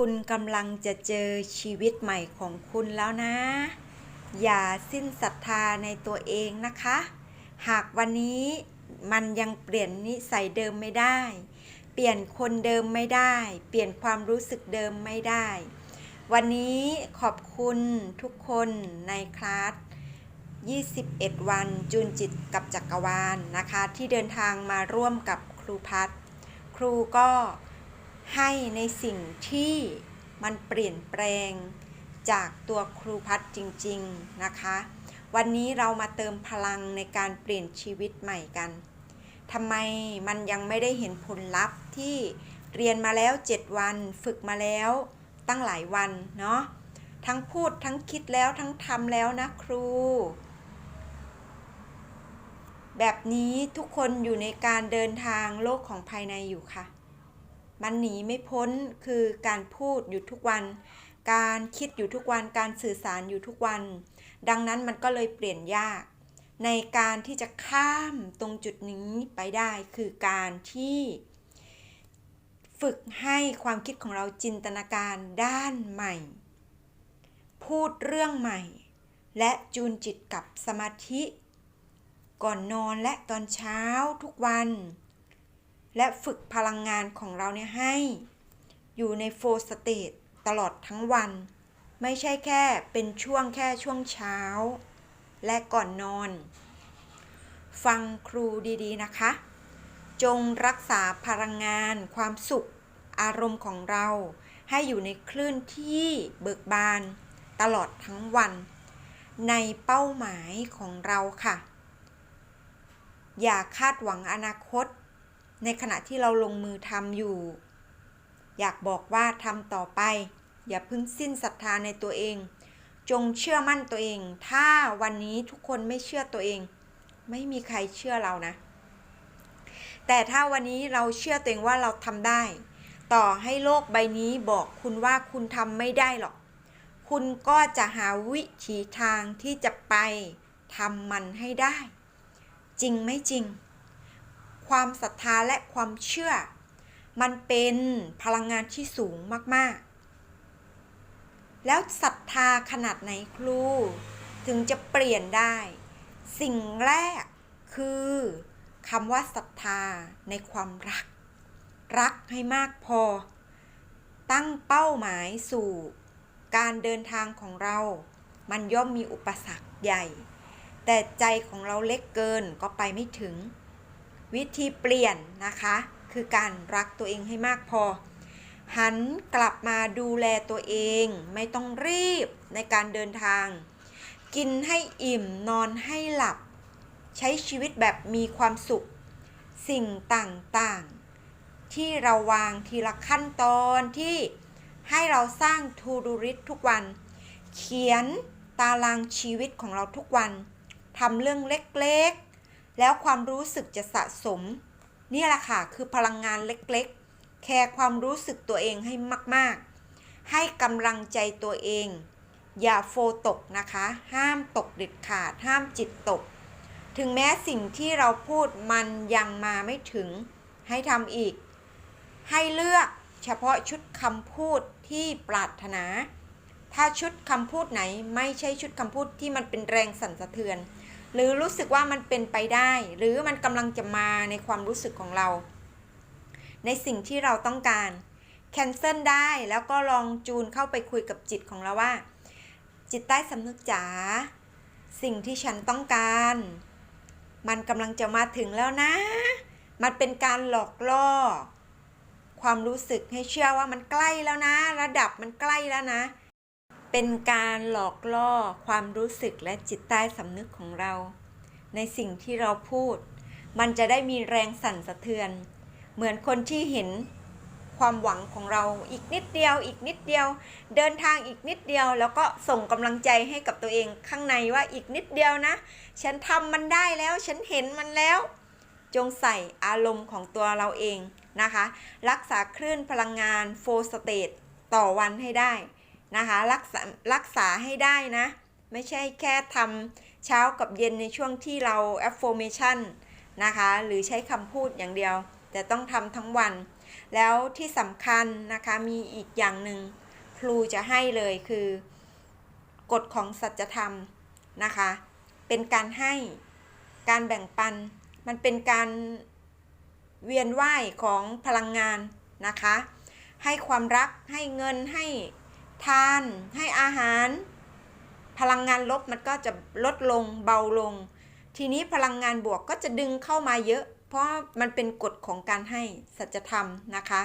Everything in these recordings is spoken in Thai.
คุณกำลังจะเจอชีวิตใหม่ของคุณแล้วนะ อย่าสิ้นศรัทธาในตัวเองนะคะ หากวันนี้มันยังเปลี่ยนนิสัยเดิมไม่ได้ เปลี่ยนคนเดิมไม่ได้ เปลี่ยนความรู้สึกเดิมไม่ได้ วันนี้ขอบคุณทุกคนในคลาส 21 วันจูนจิตกับจักรวาลนะคะ ที่เดินทางมาร่วมกับครูพัฒน์ครูก็ ให้ในสิ่งที่มันเปลี่ยนแปลงจากตัวครูพัฒจริง ๆ นะคะ วันนี้เรามาเติมพลังในการเปลี่ยนชีวิตใหม่กันทำไมมันยังไม่ได้เห็นผลลัพธ์ที่เรียนมาแล้ว 7 วัน ฝึกมาแล้วตั้งหลายวันเนาะทั้งพูดทั้งคิดแล้วทั้งทำแล้วนะครู แบบนี้ทุกคนอยู่ในการเดินทางโลกของภายในอยู่ค่ะ มันหนีไม่พ้นคือการพูดอยู่ทุกวัน การคิดอยู่ทุกวัน การสื่อสารอยู่ทุกวัน ดังนั้นมันก็เลยเปลี่ยนยาก ในการที่จะข้ามตรงจุดนี้ไปได้คือการที่ฝึกให้ความคิดของเราจินตนาการด้านใหม่ พูดเรื่องใหม่ และจูนจิตกับสมาธิ ก่อนนอนและตอนเช้าทุกวัน และฝึกพลังงานของเราเนี่ยให้ อยู่ในโฟสเตตตลอดทั้งวัน ไม่ใช่แค่เป็นช่วงแค่ช่วงเช้า และก่อนนอน ฟังครูดีๆนะคะ จงรักษาพลังงานความสุขอารมณ์ของเรา ให้อยู่ในคลื่นที่เบิกบานตลอดทั้งวัน ในเป้าหมายของเราค่ะ อย่าคาดหวังอนาคต ในขณะที่เราลงมือทำอยู่ อยากบอกว่าทำต่อไป อย่าพิ่งสิ้นศรัทธาในตัวเอง จงเชื่อมั่นตัวเอง ถ้าวันนี้ทุกคนไม่เชื่อตัวเอง ไม่มีใครเชื่อเรานะ แต่ถ้าวันนี้เราเชื่อตัวเองว่าเราทำได้ ต่อให้โลกใบนี้บอกคุณว่าคุณทำไม่ได้หรอก คุณก็จะหาวิถีทางที่จะไปทำมันให้ได้ จริงไม่จริง ความศรัทธาและความเชื่อ มันเป็นพลังงานที่สูงมากๆ แล้วศรัทธาขนาดไหนครู ถึงจะเปลี่ยนได้ สิ่งแรกคือคำว่าศรัทธาในความรัก รักให้มากพอ ตั้งเป้าหมายสู่การเดินทางของเรา มันย่อมมีอุปสรรคใหญ่ แต่ใจของเราเล็กเกินก็ไปไม่ถึง วิธีเปลี่ยนนะคะ คือการรักตัวเองให้มากพอ หันกลับมาดูแลตัวเอง ไม่ต้องรีบในการเดินทาง กินให้อิ่มนอนให้หลับ ใช้ชีวิตแบบมีความสุข สิ่งต่างๆ ที่เราวางทีละขั้นตอนที่ให้เราสร้างทูดูริสทุกวัน เขียนตารางชีวิตของเราทุกวันทำเรื่องเล็กๆ แล้วความรู้สึกจะสะสม นี่แหละค่ะคือพลังงานเล็กๆ แคร์ความรู้สึกตัวเองให้มากๆ ให้กำลังใจตัวเอง อย่าโฟตกนะคะ ห้ามตกเด็ดขาด ห้ามจิตตก ถึงแม้สิ่งที่เราพูดมันยังมาไม่ถึง ให้ทำอีก ให้เลือกเฉพาะชุดคำพูดที่ปรารถนา ถ้าชุดคำพูดไหนไม่ใช่ชุดคำพูดที่มันเป็นแรงสั่นสะเทือน หรือรู้สึกว่ามันเป็นไปได้ หรือมันกำลังจะมาในความรู้สึกของเรา ในสิ่งที่เราต้องการแคนเซิลได้แล้วก็ลองจูนเข้าไปคุยกับจิตของเราว่า จิตใต้สำนึกจ๋าสิ่งที่ฉันต้องการ มันกำลังจะมาถึงแล้วนะ มันเป็นการหลอกล่อ ความรู้สึกให้เชื่อว่ามันใกล้แล้วนะ ระดับมันใกล้แล้วนะ เป็นการหลอกล่อความรู้สึกและจิตใต้สำนึกของเรา ในสิ่งที่เราพูด มันจะได้มีแรงสั่นสะเทือน เหมือนคนที่เห็นความหวังของเราอีกนิดเดียว อีกนิดเดียว เดินทางอีกนิดเดียว แล้วก็ส่งกำลังใจให้กับตัวเองข้างในว่าอีกนิดเดียวนะ ฉันทำมันได้แล้ว ฉันเห็นมันแล้ว จงใส่อารมณ์ของตัวเราเองนะคะ รักษาคลื่นพลังงานโฟสเตตต่อวันให้ได้ นะคะรักษารักษาให้ได้นะ ไม่ใช่แค่ทำเช้ากับเย็นในช่วงที่เรา affirmation นะคะ หรือใช้คำพูดอย่างเดียว แต่ต้องทำทั้งวัน แล้วที่สำคัญนะคะมีอีกอย่างหนึ่งครูจะให้เลยคือกฎของสัจธรรมนะคะ เป็นการให้การแบ่งปัน มันเป็นการเวียนว่ายของพลังงานนะคะ ให้ความรักให้เงินให้ ทานให้อาหาร พลังงานลบมันก็จะลดลงเบาลง ทีนี้พลังงานบวกก็จะดึงเข้ามาเยอะ เพราะมันเป็นกฎของการให้สัจธรรมนะคะ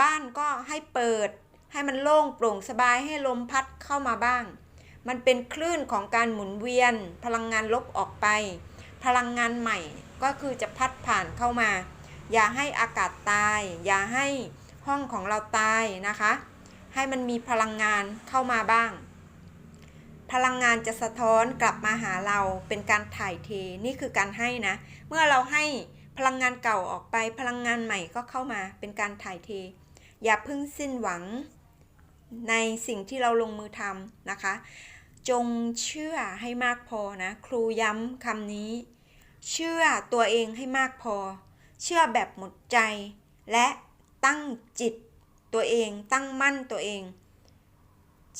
บ้านก็ให้เปิดให้มันโล่งโปร่งสบายให้ลมพัดเข้ามาบ้าง มันเป็นคลื่นของการหมุนเวียน พลังงานลบออกไป พลังงานใหม่ก็คือจะพัดผ่านเข้ามา อย่าให้อากาศตาย อย่าให้ห้องของเราตายนะคะ ให้มันมีพลังงานเข้ามาบ้าง พลังงานจะสะท้อนกลับมาหาเราเป็นการถ่ายเทนี่คือการให้นะ เมื่อเราให้พลังงานเก่าออกไปพลังงานใหม่ก็เข้ามาเป็นการถ่ายเท อย่าพิ่งสิ้นหวังในสิ่งที่เราลงมือทำนะคะ จงเชื่อให้มากพอนะ ครูย้ำคำนี้ เชื่อตัวเองให้มากพอ เชื่อแบบหมดใจ และตั้งจิต ตัวเอง ตั้งมั่นตัวเอง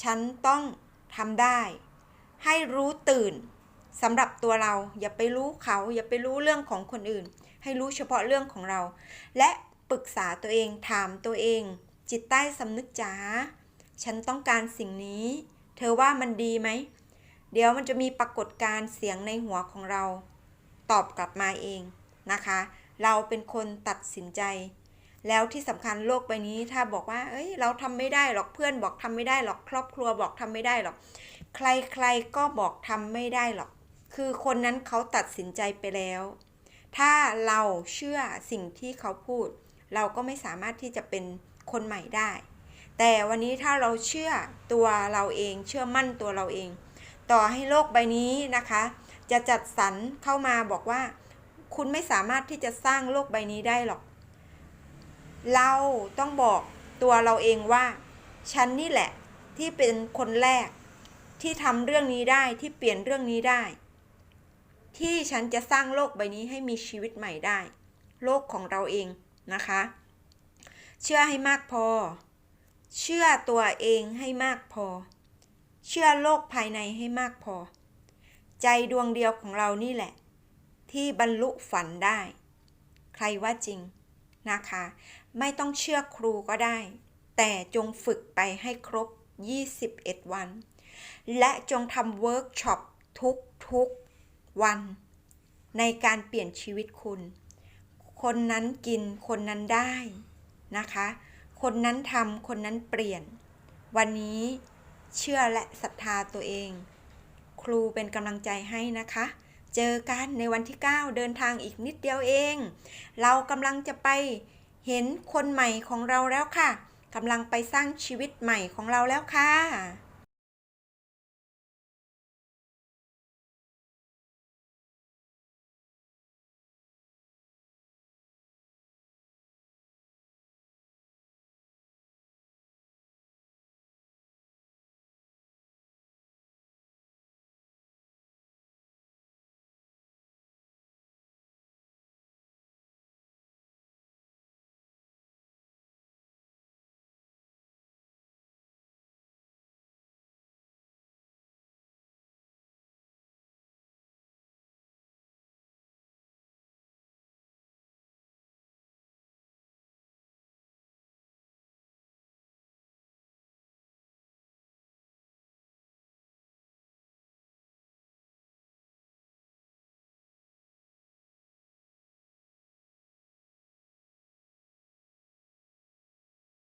ฉันต้องทำได้ ให้รู้ตื่นสำหรับตัวเรา อย่าไปรู้เขา อย่าไปรู้เรื่องของคนอื่น ให้รู้เฉพาะเรื่องของเรา และปรึกษาตัวเองถามตัวเอง จิตใต้สำนึกจ๋าฉันต้องการสิ่งนี้ เธอว่ามันดีไหม เดี๋ยวมันจะมีปรากฏการเสียงในหัวของเรา ตอบกลับมาเองนะคะ เราเป็นคนตัดสินใจ แล้วที่สำคัญโลกใบนี้ถ้าบอกว่า เอ้ย เราทำไม่ได้หรอกเพื่อนบอกทำไม่ได้หรอกครอบครัวบอกทำไม่ได้หรอก ใครๆก็บอกทำไม่ได้หรอก คือคนนั้นเขาตัดสินใจไปแล้ว ถ้าเราเชื่อสิ่งที่เขาพูด เราก็ไม่สามารถที่จะเป็นคนใหม่ได้ แต่วันนี้ถ้าเราเชื่อตัวเราเองเชื่อมั่นตัวเราเอง ต่อให้โลกใบนี้นะคะ จะจัดสรรเข้ามาบอกว่า คุณไม่สามารถที่จะสร้างโลกใบนี้ได้หรอก เราต้องบอกตัวเราเองว่า ฉันนี่แหละที่เป็นคนแรก ที่ทำเรื่องนี้ได้ที่เปลี่ยนเรื่องนี้ได้ ที่ฉันจะสร้างโลกใบนี้ให้มีชีวิตใหม่ได้ โลกของเราเองนะคะ เชื่อให้มากพอ เชื่อตัวเองให้มากพอ เชื่อโลกภายในให้มากพอ ใจดวงเดียวของเรานี่แหละ ที่บรรลุฝันได้ ใครว่าจริงนะคะ ไม่ต้องเชื่อครูก็ได้ แต่จงฝึกไปให้ครบ 21 วัน และจงทำเวิร์กช็อปทุกๆวัน ในการเปลี่ยนชีวิตคุณ คนนั้นกินคนนั้นได้นะคะ คนนั้นทำคนนั้นเปลี่ยน วันนี้เชื่อและศรัทธาตัวเอง ครูเป็นกำลังใจให้นะคะ เจอกันในวันที่ 9 เดินทางอีกนิดเดียวเอง เรากำลังจะไป เห็นคนใหม่ของเราแล้วค่ะกำลังไปสร้างชีวิตใหม่ของเราแล้วค่ะ